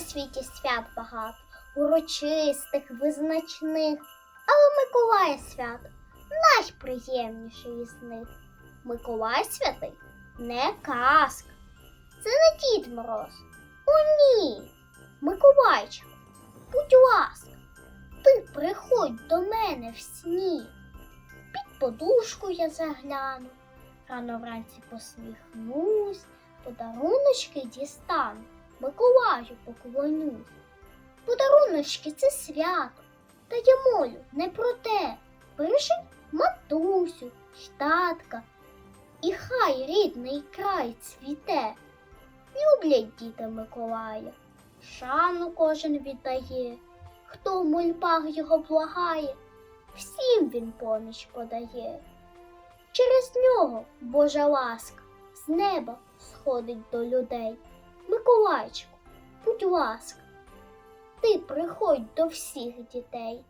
світі свят багато, урочистих, визначних, але Миколая свято найприємніший із них. Миколай святий не казка. Це не Дід Мороз. О, ні. Миколайчику, будь ласка, ти приходь до мене в сні. Під подушку я загляну, рано вранці посміхнусь, подаруночки дістану, Миколаю поклонюсь. Подаруночки це свято, та я молю не про те. Бережи матусю, й татка, і хай рідний край цвіте. Люблять діти Миколая, шану кожен віддає, хто в мольбах його благає, всім він поміч подає. Через нього Божа ласка з неба сходить до людей. Миколайчику, будь ласка, ти приходь до всіх дітей.